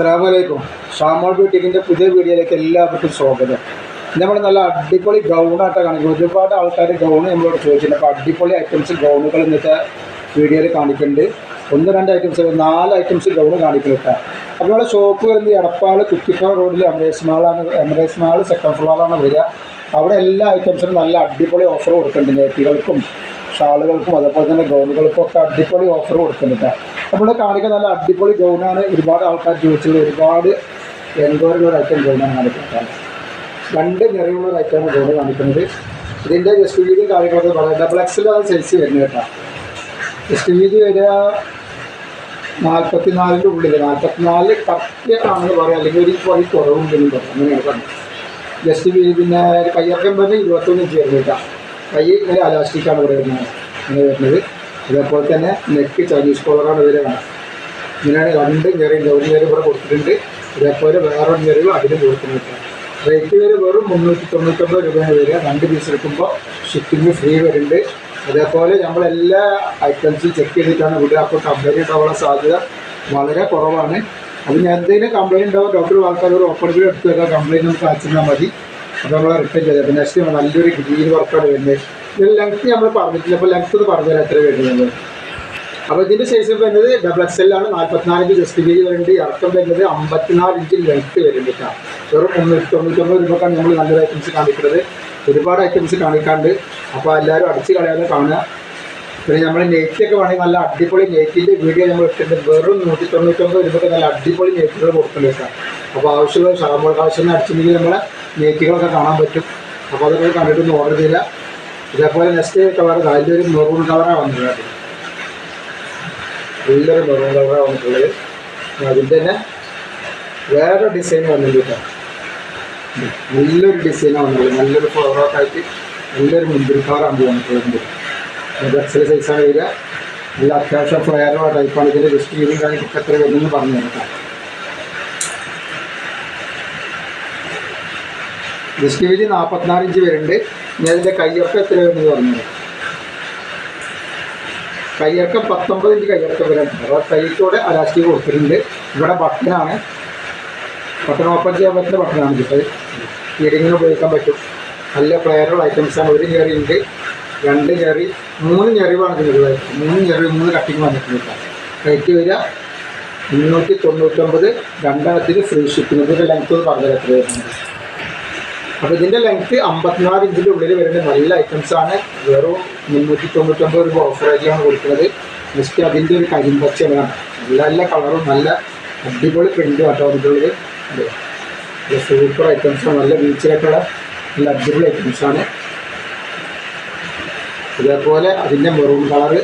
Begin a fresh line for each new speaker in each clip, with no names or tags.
അസ്സാം വലൈക്കും ഷാമോൾ ബ്യൂട്ടിക്കിന്റെ പുതിയ വീഡിയോയിലേക്ക് എല്ലാവർക്കും സ്വാഗതം. നമ്മൾ നല്ല അടിപൊളി ഗൗണായിട്ട് കാണിക്കും ഒരുപാട് ആൾക്കാർ ഗൗൺ നമ്മളോട് ചോദിച്ചിട്ടുണ്ട്. അപ്പോൾ അടിപൊളി ഐറ്റംസ് ഗൗണുകൾ ഇന്നത്തെ വീഡിയോയിൽ കാണിക്കുന്നുണ്ട്. ഒന്ന് രണ്ട് ഐറ്റംസ് നാല് ഐറ്റംസ് ഗൗൺ കാണിക്കുന്നുണ്ട് അപ്പോൾ നമ്മുടെ ഷോപ്പ് വരുന്നത് എടപ്പാൾ കുറ്റിപ്പാൾ റോഡിൽ എമറേസ് മാളാണ് എമറേസ് മാൾ സെക്കൻഡ് ഫ്ലോറാണ് വരിക. അവിടെ എല്ലാ ഐറ്റംസിനും നല്ല അടിപൊളി ഓഫർ കൊടുക്കുന്നുണ്ട് നേട്ടികൾക്കും ഷാളുകൾക്കും അതേപോലെ തന്നെ ഗൗണുകൾക്കും ഒക്കെ അടിപൊളി ഓഫർ കൊടുക്കുന്നുണ്ട്. അപ്പോൾ കാണിക്കുന്ന നല്ല അടിപൊളി ഗൗണാണ്. ഒരുപാട് ആൾക്കാർ ചോദിച്ചത് ഒരുപാട് എൻക്വയറി ഐറ്റം ഗൗണാണ് കാണിക്കുന്നത്. രണ്ട് നിറയുള്ള ഒരു ഐറ്റമാണ് ഗൗണ് കാണിക്കുന്നത്. ഇതിന്റെ ജസ്റ്റ് വീതിയും കാര്യങ്ങളൊക്കെ പറയാം. ഡബിൾ എക്സിലാണ് സൈസ് വരുന്നത് കേട്ടോ. ജസ്റ്റ് വീതി വരിക നാൽപ്പത്തിനാലിന്റെ ഉള്ളിൽ നാൽപ്പത്തിനാല് കറക്റ്റ് ആണെന്ന് പറയാം. അല്ലെങ്കിൽ ഒരു കുറേ കുറവുണ്ടെന്നും പറയാം അങ്ങനെയാണ് പറഞ്ഞത്. ജസ്റ്റ് പിന്നെ കയ്യറക്കം പറഞ്ഞ് ഇരുപത്തൊന്ന് ഇഞ്ച് വരുന്നില്ല കൈ ഇങ്ങനെ അലാസ്റ്റിക്കാണ് ഇവിടെ വരുന്നത്. ഇങ്ങനെ വരുന്നത്. അതേപോലെ തന്നെ നെക്ക് ചൈനീസ് കോളറാണ് ഇവരെ കാണാം ഇങ്ങനെയാണ് രണ്ട് ഞെറിയുണ്ട് ഒരു ഞെറി ഇവിടെ കൊടുത്തിട്ടുണ്ട്. ഇതേപോലെ വേറെ ഞെറിവ് അതിലും കൊടുക്കുന്നുണ്ട് റേറ്റ് വരെ വെറും മുന്നൂറ്റി തൊണ്ണൂറ്റൊമ്പത് രൂപയാണ് വരിക. രണ്ട് പീസ് എടുക്കുമ്പോൾ ഷിപ്പിംഗ് ഫ്രീ വരുന്നുണ്ട്. അതേപോലെ നമ്മളെല്ലാ ഐറ്റംസും ചെക്ക് ചെയ്തിട്ടാണ് വിടുക അപ്പോൾ കമ്പനി ഉണ്ടാവാനുള്ള സാധ്യത വളരെ കുറവാണ്. അത് ഞാൻ എന്തെങ്കിലും കംപ്ലൈന്റ് ഉണ്ടാവും ഡോക്ടർ ആൾക്കാർ ഒരു ഓപ്പൺ ബിൽ എടുത്ത് വെക്കാം കംപ്ലൈന്റ് നമുക്ക് അയച്ചാൽ മതി. അപ്പോൾ നമ്മൾ റിട്ടേൺ ചെയ്തത് അപ്പോൾ നെക്സ്റ്റ് നല്ലൊരു ഗ്രീൻ വർക്കാണ് വരുന്നത്. ഇതിൽ ലെങ്ത്ത് നമ്മൾ പറഞ്ഞിട്ടില്ല. അപ്പോൾ ലെങ്ത്ത് ഒന്ന് പറഞ്ഞുതരാം എത്ര വരുന്നത് അപ്പോൾ ഇതിന്റെ സൈസ് വരുന്നത് ഡബിൾ എക്സ് എൽ ആണ്. നാൽപ്പത്തിനാല് ഇഞ്ച് ജസ്റ്റ് ഗേജ് വരുന്നുണ്ട്. ഇറക്കം വരുന്നത് അമ്പത്തിനാല് ഇഞ്ച് ലെങ്ത്ത് വരുന്നുണ്ട് വെറും മുന്നൂറ്റി തൊണ്ണൂറ്റൊമ്പത് രൂപക്കാണ് നമ്മൾ നല്ലൊരു ഐറ്റംസ് കാണിക്കുന്നത്. ഒരുപാട് ഐറ്റംസ് കാണിക്കാണ്ട്. അപ്പോൾ എല്ലാവരും അടിച്ച് കളയാതെ കാണുക. പിന്നെ നമ്മൾ നെയ്റ്റൊക്കെ വേണമെങ്കിൽ നല്ല അടിപൊളി നെയ്റ്റിന്റെ വീഡിയോ നമ്മൾ ഇട്ടിട്ടുണ്ട്. വെറും നൂറ്റി തൊണ്ണൂറ്റൊമ്പത് രൂപയ്ക്ക് നല്ല അടിപൊളി നെയ്റ്റുകൾ കൊടുക്കുന്നുണ്ട് സാർ. അപ്പോൾ ആവശ്യമുള്ള സാമ്പിൾ കാശിന് അടിച്ചിട്ടുണ്ടെങ്കിൽ നമ്മളെ നെയ്റ്റുകളൊക്കെ കാണാൻ പറ്റും. അപ്പോൾ അതൊക്കെ കണ്ടിട്ടൊന്നും ഓർഡർ ചെയ്യില്ല ഇതേപോലെ നെക്സ്റ്റ് കളർ അതിന്റെ ഒരു മെറൂൺ കളറാണ് വന്നിട്ടുള്ളത്. നല്ലൊരു മെറൂൺ കളറാണ് വന്നിട്ടുള്ളത്. അതിന്റെ തന്നെ വേറെ ഡിസൈൻ വന്നിട്ടുണ്ട് നല്ലൊരു ഡിസൈനാണ് വന്നിട്ടുള്ളത്. നല്ലൊരു ഫ്ലവറൊക്കെ ആയിട്ട് നല്ലൊരു മുന്തിരി കളറാണ് വന്നിട്ടുള്ളത്. എക്സൽ സൈസാണ് വരിക. നല്ല അത്യാവശ്യം ഫ്ലെയറോ ടൈപ്പാണ് ഇതിന്റെ ജസ്റ്റ് രീതിയും കാര്യങ്ങളൊക്കെ എത്ര വരുന്നെന്ന് പറഞ്ഞു തരാം ജസ്റ്റ് വീതി നാൽപ്പത്തിനാല് ഇഞ്ച് വരുന്നുണ്ട്. ഞാൻ ഇതിന്റെ കയ്യൊക്കെ എത്ര വരുന്നത് പറഞ്ഞത് കയ്യിറക്കം പത്തൊമ്പത് ഇഞ്ച് കയ്യിറക്കം വരുന്നുണ്ട് അപ്പോൾ കൈക്കോടെ അലാസ്റ്റിക് കൊടുത്തിട്ടുണ്ട്. ഇവിടെ ബട്ടനാണ് ബട്ടൺ ഓപ്പൺ ചെയ്യാൻ പറ്റുന്ന ബട്ടനാണ് കിട്ടത് ഫീഡിങ്ങിന് ഉപയോഗിക്കാൻ പറ്റും. നല്ല ഫ്ലെയറുള്ള ഐറ്റംസാണ് ഒരു കയറിയുണ്ട് രണ്ട് ഞെറി മൂന്ന് ഞെറിവാണ് ഇതിനുള്ളത് മൂന്ന് ഞെറി മൂന്ന് കട്ടിങ് വന്നിട്ടുണ്ട് റേറ്റ് വരിക. മുന്നൂറ്റി തൊണ്ണൂറ്റൊമ്പത്. രണ്ടെണ്ണത്തിന് ഫ്രീ ഷിപ്പിംഗ് ഇതിന്റെ ലെങ്ത് എന്ന് പറഞ്ഞത് എത്ര വരുന്നുണ്ട്. അപ്പോൾ ഇതിന്റെ ലെങ്ത്ത് അമ്പത്തിനാല് ഇഞ്ചിന്റെ ഉള്ളിൽ വരുന്ന നല്ല ഐറ്റംസ് ആണ്. വെറും മുന്നൂറ്റി തൊണ്ണൂറ്റൊമ്പത് രൂപ ഓഫറേജാണ് കൊടുക്കുന്നത്. ജസ്റ്റ് അതിന്റെ ഒരു കരിമ്പച്ചലാണ് നല്ല നല്ല കളറും നല്ല അടിപൊളി പ്രിന്റ് ആട്ടോ അതിന്റെയുള്ളത് സൂപ്പർ ഐറ്റംസ് നല്ല ബീച്ചിലേക്കുള്ള നല്ല അടിപൊളി ഐറ്റംസാണ് ഇതേപോലെ അതിന്റെ മെറൂൺ കളറ്.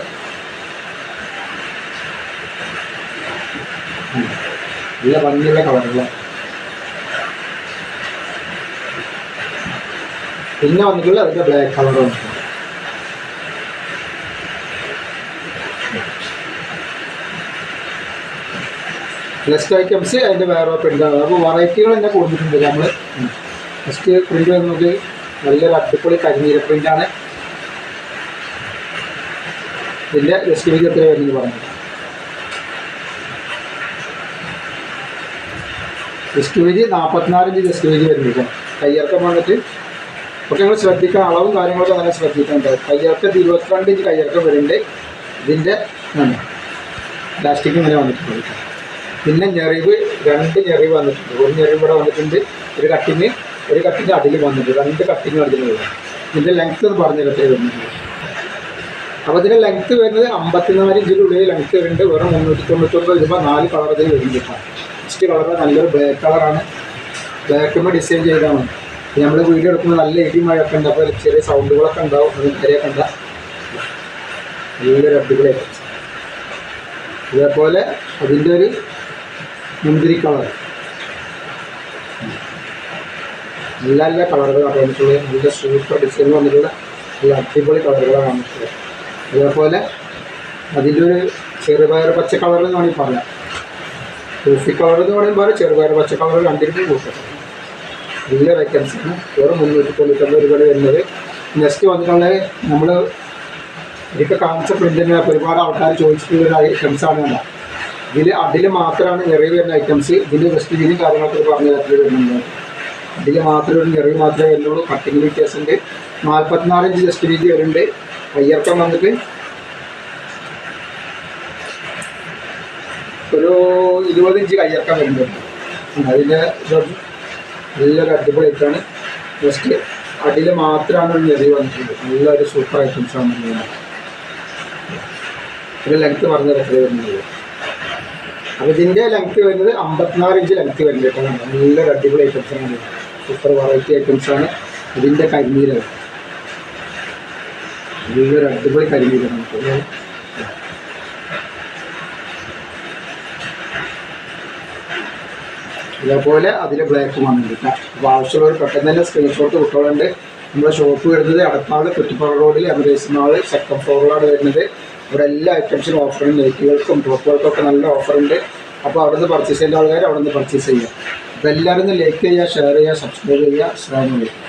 നല്ല ഭംഗിയുള്ള കളറുകൾ പിന്നെ വന്നിട്ടുള്ള അതിന്റെ ബ്ലാക്ക് കളർ വന്നിട്ടുണ്ട് നെക്സ്റ്റ് ഐറ്റംസ് അതിന്റെ വേറെ പ്രിന്റാണ് അപ്പോൾ വെറൈറ്റികൾ തന്നെ കൊടുത്തിട്ടുണ്ട് നമ്മൾ ഫസ്റ്റ് പ്രിന്റ് വന്നത് നല്ലൊരു അടിപൊളി കരിനീര പ്രിന്റാണ് ജസ്റ്റ് വീതി എത്ര വരുന്നത് പറഞ്ഞു ജസ്റ്റ് വീതി നാൽപ്പത്തിനാലിഞ്ച് ജസ്റ്റ് വീതി വരുന്നത് കയ്യിറക്കം വന്നിട്ട് ഒക്കെ നിങ്ങൾ ശ്രദ്ധിക്കാൻ അളവും കാര്യങ്ങളൊക്കെ അങ്ങനെ ശ്രദ്ധിക്കേണ്ടത്. കയ്യിറക്കം ഇരുപത്തിരണ്ട് ഇഞ്ച് കയ്യിറക്കം വരുന്നുണ്ട്. ഇതിന്റെ പ്ലാസ്റ്റിക് ഇങ്ങനെ വന്നിട്ടുണ്ട് പിന്നെ ഞെറിവ് രണ്ട് ഞെറിവ് വന്നിട്ടുണ്ട്. ഒരു ഞെറിവ് ഇവിടെ വന്നിട്ടുണ്ട് ഒരു കട്ടിങ് ഒരു കട്ടിന്റെ അടിയിൽ വന്നിട്ടുണ്ട്. രണ്ട് കട്ടിങ് അടിക്കുന്നത് ഇതിന്റെ ലെങ്ത് എന്ന് പറഞ്ഞ കട്ടേ വരുന്നുണ്ട് അപ്പോൾ ഇതിന്റെ ലെങ്ത്ത് വരുന്നത് അമ്പത്തിനാല് ഇഞ്ചിന്റെ ഉള്ളിൽ ലെങ്ത്ത് വരുന്നുണ്ട്. വെറും മുന്നൂറ്റി തൊണ്ണൂറ്റൊമ്പത് രൂപ നാല് കളർ ഇതിൽ വരുന്നുണ്ട് ഫസ്റ്റ് കളർ നല്ലൊരു ബ്ലാക്ക് കളറാണ് ബ്ലാക്കുമ്പോൾ ഡിസൈൻ ചെയ്താണ് നമ്മൾ വീഡിയോ എടുക്കുമ്പോൾ നല്ല ഇടി മഴയൊക്കെ ഉണ്ട്. അപ്പോൾ ചെറിയ സൗണ്ടുകളൊക്കെ ഉണ്ടാവും. അത് വരെയൊക്കെ കണ്ട. നല്ലൊരു അടിപൊളി ഐറ്റംസ് ഇതേപോലെ അതിന്റെ ഒരു മുന്തിരി കളർ നല്ല നല്ല കളറുകളാണ് വന്നിട്ടുള്ളത്. നല്ല സൂപ്പർ ഡിസൈൻ വന്നിട്ടുള്ള നല്ല അടിപൊളി കളറുകളാണ് വന്നിട്ടുള്ളത്. അതേപോലെ അതിന്റെ ഒരു ചെറുപയർ പച്ച കളർ എന്ന് വേണമെങ്കിൽ പറയാം. കോഫി കളർ എന്ന് പറയുമ്പോൾ ചെറുപയർ പച്ച കളർ രണ്ടിനും കൂട്ടും. വലിയ വേക്കൻസിയാണ് വെറും മുന്നൂറ്റി തൊണ്ണൂറ്റൊമ്പത് രൂപ വരുന്നത്. നെക്സ്റ്റ് വന്നിട്ടുള്ള നമ്മൾ ഇതൊക്കെ കാണിച്ച പ്രിന്റിന് ഒരുപാട് ആൾക്കാർ ചോദിച്ചിട്ടുള്ള ഒരു ഐറ്റംസാണ് വേണ്ട ഇതിൽ അതിൽ മാത്രമാണ് നിറയെ വരുന്ന ഐറ്റംസ് ഇതിന്റെ വെസ്റ്റ് വീലും കാര്യങ്ങളൊക്കെ പറഞ്ഞു തരത്തിൽ വരുന്നുണ്ട്. അതിൽ മാത്രമേ ഒരു നിറവ് മാത്രമേ വരുന്നുള്ളൂ. കട്ടിങ് വ്യത്യാസമുണ്ട് നാൽപ്പത്തിനാല് ഇഞ്ച് ജസ്റ്റ് വീതി വരുന്നുണ്ട്. കയ്യിറക്കം വന്നിട്ട്. ഒരു ഇരുപത് ഇഞ്ച് കയ്യിറക്കം വരുന്നുണ്ട്. അതിന്റെ നല്ലൊരു അടിപൊളിയായിട്ടാണ് ജസ്റ്റ് അടിയിൽ മാത്രമാണ് ഒരു നിറവ് വന്നിട്ടുള്ളത്. നല്ലൊരു സൂപ്പർ ഐറ്റംസ് ആണ്. ഒരു ലെങ്ത് പറഞ്ഞ എത്ര വരുന്നത് അപ്പോൾ ഇതിന്റെ ലെങ്ത് വരുന്നത് അമ്പത്തിനാല് ഇഞ്ച് ലെങ്ത് വരുന്നുണ്ട് നല്ലൊരു അടിപൊളി ഐറ്റംസ് ആണ് സൂപ്പർ വെറൈറ്റി ഐറ്റംസ് ആണ്. ഇതിന്റെ കരിമീര നല്ലൊരു അടിപൊളി കരിമീരാണ് നമുക്ക്. ഇതേപോലെ അതിൽ ബ്ലാക്ക് വന്നിട്ട് അപ്പോൾ ആവശ്യമുള്ളവർ പെട്ടെന്ന് തന്നെ സ്ക്രീൻഷോട്ട് വിട്ടോളുണ്ട്. നമ്മുടെ ഷോപ്പ് വരുന്നത് അടപ്പാട് കുറ്റിപ്പാറ റോഡിൽ എമറേസ് മാൾ സെക്കൻഡ് ഫ്ലോറിലാണ് വരുന്നത്. ഇവിടെ എല്ലാ ഐറ്റംസിനും ഓഫറുണ്ട് നെറ്റുകൾക്കും ടോപ്പുകൾക്കും ഒക്കെ നല്ല ഓഫറുണ്ട് അപ്പോൾ അവിടെ നിന്ന് പർച്ചേസ് ചെയ്യേണ്ട ആൾക്കാർ അവിടെ നിന്ന് പർച്ചേസ് ചെയ്യുക അപ്പോൾ എല്ലാവരും ലൈക്ക് ചെയ്യുക ഷെയർ ചെയ്യുക സബ്സ്ക്രൈബ് ചെയ്യുക. അസ്സാം വലൈക്കും